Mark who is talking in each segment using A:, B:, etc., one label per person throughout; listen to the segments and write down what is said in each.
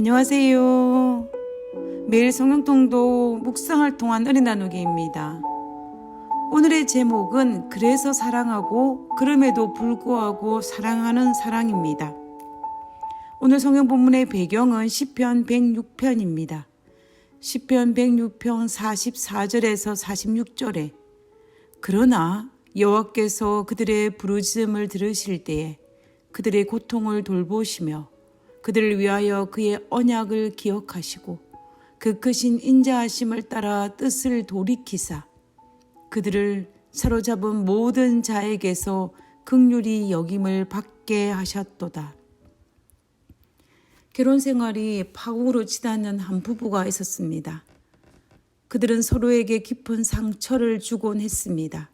A: 안녕하세요. 매일 성경통도 묵상을 통한 은혜 나누기입니다. 오늘의 제목은 그래서 사랑하고 그럼에도 불구하고 사랑하는 사랑입니다. 오늘 성경 본문의 배경은 시편 106편입니다. 시편 106편 44절에서 46절에 그러나 여호와께서 그들의 부르짖음을 들으실 때에 그들의 고통을 돌보시며 그들을 위하여 그의 언약을 기억하시고 그 크신 인자하심을 따라 뜻을 돌이키사 그들을 사로잡은 모든 자에게서 극률이 여김을 받게 하셨도다. 결혼 생활이 파국으로 치닫는 한 부부가 있었습니다. 그들은 서로에게 깊은 상처를 주곤 했습니다.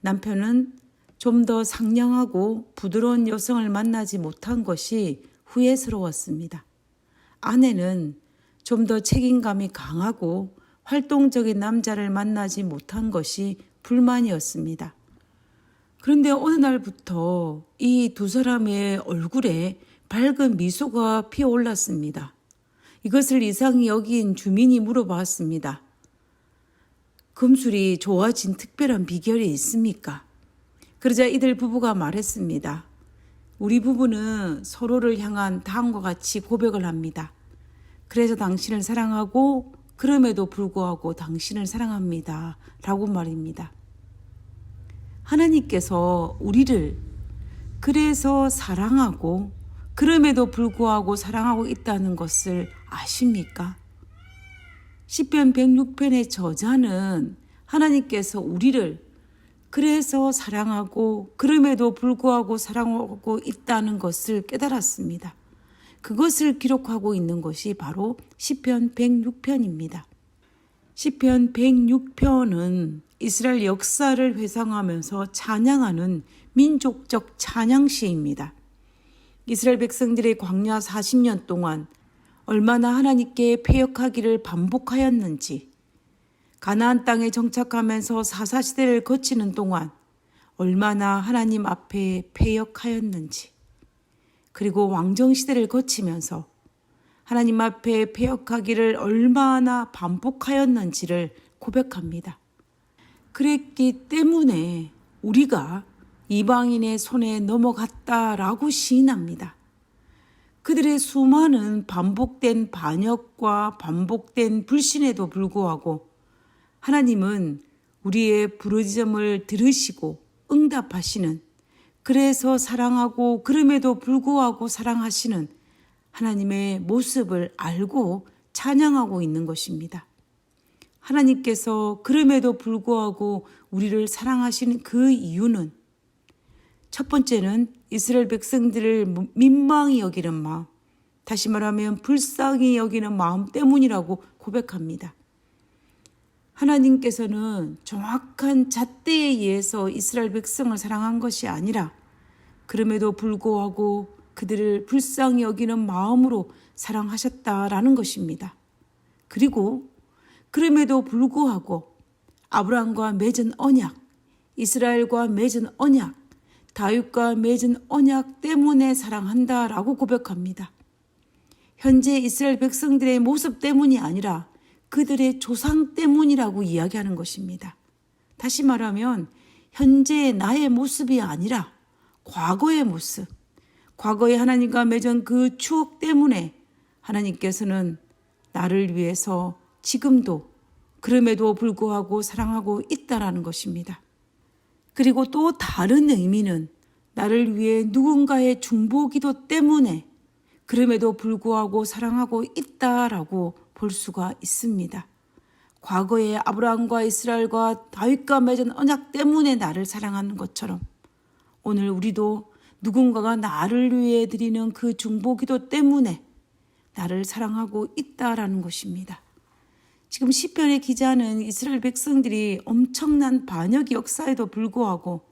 A: 남편은 좀 더 상냥하고 부드러운 여성을 만나지 못한 것이 후회스러웠습니다. 아내는 좀 더 책임감이 강하고 활동적인 남자를 만나지 못한 것이 불만이었습니다. 그런데 어느 날부터 이 두 사람의 얼굴에 밝은 미소가 피어올랐습니다. 이것을 이상히 여긴 주민이 물어봤습니다. 금술이 좋아진 특별한 비결이 있습니까? 그러자 이들 부부가 말했습니다. 우리 부부는 서로를 향한 다음과 같이 고백을 합니다. 그래서 당신을 사랑하고 그럼에도 불구하고 당신을 사랑합니다. 라고 말입니다. 하나님께서 우리를 그래서 사랑하고 그럼에도 불구하고 사랑하고 있다는 것을 아십니까? 시편 106편의 저자는 하나님께서 우리를 그래서 사랑하고 그럼에도 불구하고 사랑하고 있다는 것을 깨달았습니다. 그것을 기록하고 있는 것이 바로 시편 106편입니다. 시편 106편은 이스라엘 역사를 회상하면서 찬양하는 민족적 찬양시입니다. 이스라엘 백성들의 광야 40년 동안 얼마나 하나님께 패역하기를 반복하였는지, 가나안 땅에 정착하면서 사사 시대를 거치는 동안 얼마나 하나님 앞에 패역하였는지, 그리고 왕정 시대를 거치면서 하나님 앞에 패역하기를 얼마나 반복하였는지를 고백합니다. 그랬기 때문에 우리가 이방인의 손에 넘어갔다라고 시인합니다. 그들의 수많은 반복된 반역과 반복된 불신에도 불구하고 하나님은 우리의 부르짖음을 들으시고 응답하시는 그래서 사랑하고 그럼에도 불구하고 사랑하시는 하나님의 모습을 알고 찬양하고 있는 것입니다. 하나님께서 그럼에도 불구하고 우리를 사랑하시는 그 이유는 첫 번째는 이스라엘 백성들을 민망히 여기는 마음, 다시 말하면 불쌍히 여기는 마음 때문이라고 고백합니다. 하나님께서는 정확한 잣대에 의해서 이스라엘 백성을 사랑한 것이 아니라 그럼에도 불구하고 그들을 불쌍히 여기는 마음으로 사랑하셨다라는 것입니다. 그리고 그럼에도 불구하고 아브라함과 맺은 언약, 이스라엘과 맺은 언약, 다윗과 맺은 언약 때문에 사랑한다라고 고백합니다. 현재 이스라엘 백성들의 모습 때문이 아니라 그들의 조상 때문이라고 이야기하는 것입니다. 다시 말하면 현재의 나의 모습이 아니라 과거의 모습, 과거에 하나님과 맺은 그 추억 때문에 하나님께서는 나를 위해서 지금도 그럼에도 불구하고 사랑하고 있다라는 것입니다. 그리고 또 다른 의미는 나를 위해 누군가의 중보기도 때문에 그럼에도 불구하고 사랑하고 있다라고 볼 수가 있습니다. 과거에 아브라함과 이스라엘과 다윗과 맺은 언약 때문에 나를 사랑하는 것처럼 오늘 우리도 누군가가 나를 위해 드리는 그 중보기도 때문에 나를 사랑하고 있다라는 것입니다. 지금 시편의 기자는 이스라엘 백성들이 엄청난 반역 역사에도 불구하고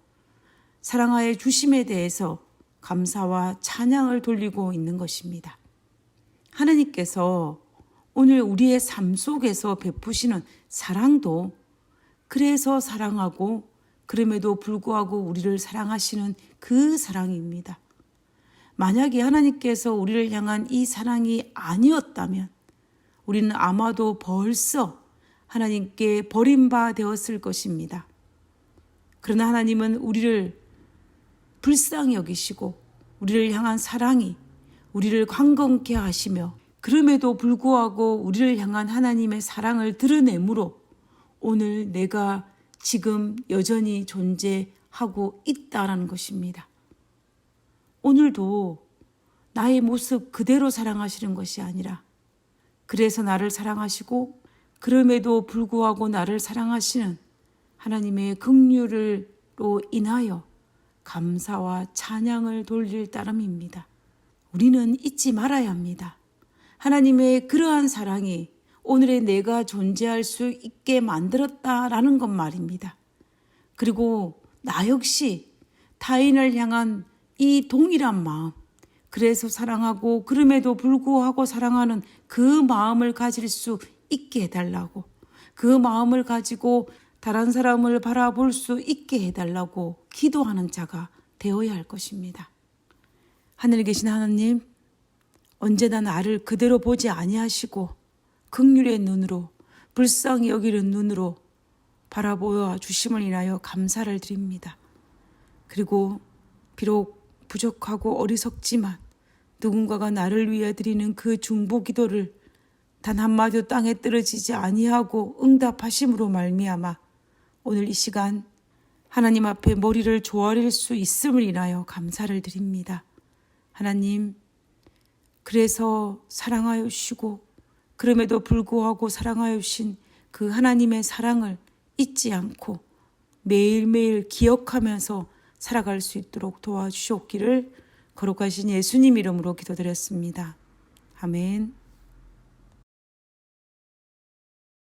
A: 사랑하의 주심에 대해서 감사와 찬양을 돌리고 있는 것입니다. 하나님께서 오늘 우리의 삶 속에서 베푸시는 사랑도 그래서 사랑하고 그럼에도 불구하고 우리를 사랑하시는 그 사랑입니다. 만약에 하나님께서 우리를 향한 이 사랑이 아니었다면 우리는 아마도 벌써 하나님께 버림바 되었을 것입니다. 그러나 하나님은 우리를 불쌍히 여기시고 우리를 향한 사랑이 우리를 광건케 하시며 그럼에도 불구하고 우리를 향한 하나님의 사랑을 드러내므로 오늘 내가 지금 여전히 존재하고 있다라는 것입니다. 오늘도 나의 모습 그대로 사랑하시는 것이 아니라 그래서 나를 사랑하시고 그럼에도 불구하고 나를 사랑하시는 하나님의 긍휼을로 인하여 감사와 찬양을 돌릴 따름입니다. 우리는 잊지 말아야 합니다. 하나님의 그러한 사랑이 오늘의 내가 존재할 수 있게 만들었다라는 것 말입니다. 그리고 나 역시 타인을 향한 이 동일한 마음, 그래서 사랑하고 그럼에도 불구하고 사랑하는 그 마음을 가질 수 있게 해달라고, 그 마음을 가지고 다른 사람을 바라볼 수 있게 해달라고 기도하는 자가 되어야 할 것입니다. 하늘에 계신 하나님, 언제나 나를 그대로 보지 아니하시고 극률의 눈으로 불쌍히 여기는 눈으로 바라보아 주심을 인하여 감사를 드립니다. 그리고 비록 부족하고 어리석지만 누군가가 나를 위해 드리는 그 중보 기도를 단 한마디도 땅에 떨어지지 아니하고 응답하심으로 말미암아 오늘 이 시간 하나님 앞에 머리를 조아릴 수 있음을 인하여 감사를 드립니다. 하나님 그래서 사랑하여 주시고 그럼에도 불구하고 사랑하여 주신 그 하나님의 사랑을 잊지 않고 매일매일 기억하면서 살아갈 수 있도록 도와주시옵기를 거룩하신 예수님 이름으로 기도드렸습니다. 아멘.